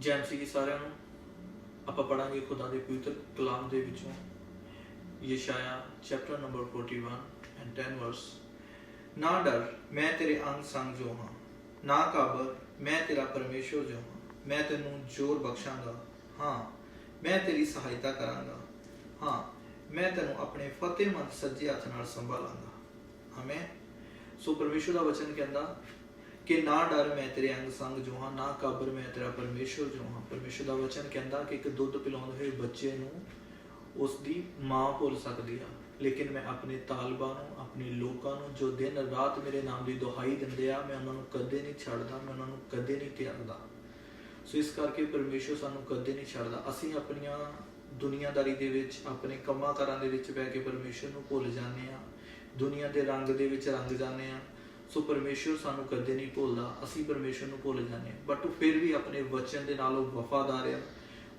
Jam ਸੀ ਸਾਰਿਆਂ ਨੂੰ। ਆਪਾਂ ਪੜਾਂਗੇ ਖੁਦਾ ਦੇ ਪਵਿੱਤਰ ਕਲਾਮ ਦੇ ਵਿੱਚੋਂ। ਯਸ਼ਾਇਆ ਚੈਪਟਰ ਨੰਬਰ 41 ਐਂਡ 10 ਵਰਸ ਨਾ ਡਰ, ਮੈਂ ਤੇਰੇ ਅੰਗ ਸੰਗ ਜੋ ਹਾਂ ਨਾ ਕਾਬਰ, ਮੈਂ ਤੇਰਾ ਪਰਮੇਸ਼ਵਰ ਜੋ ਹਾਂ ਮੈਂ ਤੈਨੂੰ ਜ਼ੋਰ ਬਖਸ਼ਾਂਗਾ। ਹਾਂ, ਮੈਂ ਤੇਰੀ ਸਹਾਇਤਾ ਕਰਾਂਗਾ। ਹਾਂ, ਮੈਂ ਤੈਨੂੰ ਆਪਣੇ ਫਤਿਹਮੰਦ ਸੱਜੇ ਹੱਥ ਨਾਲ ਸੰਭਾਲਾਂਗਾ। ਆਮੇਨ। ਸੋ ਪਰਮੇਸ਼ਵਰ ਦਾ ਵਚਨ ਕਹਿੰਦਾ ਕਿ ਨਾ ਡਰ ਮੈਂ ਤੇਰੇ ਅੰਗ ਸੰਗ ਜੋ ਹਾਂ ਨਾ ਕਾਬਰ ਮੈਂ ਤੇਰਾ ਪਰਮੇਸ਼ਵਰ ਜੋ ਹਾਂ ਪਰਮੇਸ਼ਵਰ ਦਾ ਵਚਨ ਕਹਿੰਦਾ ਕਿ ਇੱਕ ਦੁੱਧ ਪਿਲਾਉਂਦੇ ਹੋਏ ਬੱਚੇ ਨੂੰ ਉਸ ਦੀ ਮਾਂ ਭੁੱਲ ਸਕਦੀ ਆ। ਲੇਕਿਨ ਮੈਂ ਆਪਣੇ ਤਾਲਬਾ ਨੂੰ, ਆਪਣੇ ਲੋਕਾਂ ਨੂੰ ਜੋ ਦਿਨ ਰਾਤ ਮੇਰੇ ਨਾਮ ਦੀ ਦੁਹਾਈ ਦਿੰਦੇ ਆ, ਮੈਂ ਉਹਨਾਂ ਨੂੰ ਕਦੇ ਨਹੀਂ ਛੱਡਦਾ, ਮੈਂ ਉਹਨਾਂ ਨੂੰ ਕਦੇ ਨਹੀਂ ਤਿਆਗਦਾ। ਸੋ ਇਸ ਕਰਕੇ ਪਰਮੇਸ਼ਵਰ ਸਾਨੂੰ ਕਦੇ ਨਹੀਂ ਛੱਡਦਾ। ਅਸੀਂ ਆਪਣੀਆਂ ਦੁਨੀਆਦਾਰੀ ਦੇ ਵਿੱਚ, ਆਪਣੇ ਕੰਮਾਂ ਕਾਰਾਂ ਦੇ ਵਿੱਚ ਬਹਿ ਕੇ ਪਰਮੇਸ਼ਵਰ ਨੂੰ ਭੁੱਲ ਜਾਂਦੇ ਆ। ਦੁਨੀਆ ਦੇ ਰੰਗ ਦੇ ਵਿੱਚ ਰੰਗ ਜਾਂਦੇ ਆ। ਸੋ ਪਰਮੇਸ਼ਵਰ ਸਾਨੂੰ ਕਦੇ ਨਹੀਂ ਭੁੱਲਦਾ, ਅਸੀਂ ਪਰਮੇਸ਼ਵਰ ਨੂੰ ਭੁੱਲ ਜਾਂਦੇ ਆ ਬਟ ਉਹ ਫਿਰ ਵੀ ਆਪਣੇ ਵਚਨ ਦੇ ਨਾਲ ਉਹ ਵਫਾਦਾਰ ਆ।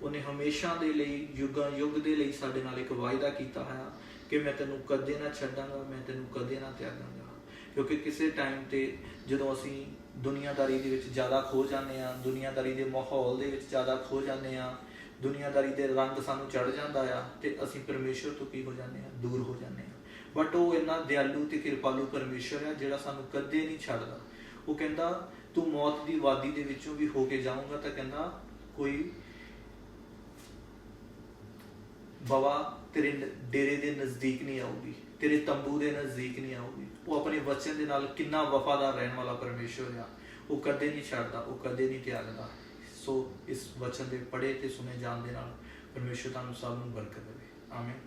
ਉਹਨੇ ਹਮੇਸ਼ਾ ਦੇ ਲਈ, ਯੁੱਗਾਂ ਯੁੱਗ ਦੇ ਲਈ ਸਾਡੇ ਨਾਲ ਇੱਕ ਵਾਅਦਾ ਕੀਤਾ ਹੈ ਕਿ ਮੈਂ ਤੈਨੂੰ ਕਦੇ ਨਾ ਛੱਡਾਂਗਾ, ਮੈਂ ਤੈਨੂੰ ਕਦੇ ਨਾ ਤਿਆਗਾਂਗਾ। ਕਿਉਂਕਿ ਕਿਸੇ ਟਾਈਮ ਤੇ ਜਦੋਂ ਅਸੀਂ ਦੁਨੀਆਦਾਰੀ ਦੇ ਵਿੱਚ ਜ਼ਿਆਦਾ ਖੋ ਜਾਂਦੇ ਆ ਦੁਨੀਆਦਾਰੀ ਦੇ ਮਾਹੌਲ ਦੇ ਵਿੱਚ ਜ਼ਿਆਦਾ ਖੋ ਜਾਂਦੇ ਆ ਦੁਨੀਆਦਾਰੀ ਦੇ ਰੰਗ ਸਾਨੂੰ ਚੜ ਜਾਂਦਾ ਆ ਤੇ ਅਸੀਂ ਪਰਮੇਸ਼ਵਰ ਤੋਂ ਕੀ ਹੋ ਜਾਂਦੇ ਆ ਦੂਰ ਹੋ ਜਾਂਦੇ ਆ ਬਟ ਉਹ ਇੰਨਾ ਦਿਆਲੂ ਤੇ ਕਿਰਪਾਲੂ ਪਰਮੇਸ਼ਵਰ ਆ ਜਿਹੜਾ ਸਾਨੂੰ ਕਦੇ ਨਹੀਂ ਛੱਡਦਾ। ਉਹ ਕਹਿੰਦਾ, ਤੂੰ ਮੌਤ ਦੀ ਵਾਦੀ ਦੇ ਵਿੱਚੋਂ ਵੀ ਹੋ ਕੇ ਜਾਊਂਗਾ ਤਾਂ ਕਹਿੰਦਾ, ਕੋਈ ਬਵਾ ਤੇਰੇ ਡੇਰੇ ਦੇ ਨਜ਼ਦੀਕ ਨਹੀਂ ਆਊਗੀ, ਤੇਰੇ ਤੰਬੂ ਦੇ ਨਜ਼ਦੀਕ ਨਹੀਂ ਆਊਗੀ। ਉਹ ਆਪਣੇ ਵਚਨ ਦੇ ਨਾਲ ਕਿੰਨਾ ਵਫਾਦਾਰ ਰਹਿਣ ਵਾਲਾ ਪਰਮੇਸ਼ਵਰ ਆ। ਉਹ ਕਦੇ ਨਹੀਂ ਛੱਡਦਾ, ਉਹ ਕਦੇ ਨਹੀਂ ਤਿਆਗਦਾ। ਸੋ ਇਸ ਵਚਨ ਦੇ ਪੜ੍ਹੇ ਤੇ ਸੁਨੇ ਜਾਣ ਦੇ ਨਾਲ ਪਰਮੇਸ਼ਵਰ ਤੁਹਾਨੂੰ ਸਭ ਨੂੰ ਬਰਕਤ ਦੇਵੇ। ਆਮੀਨ।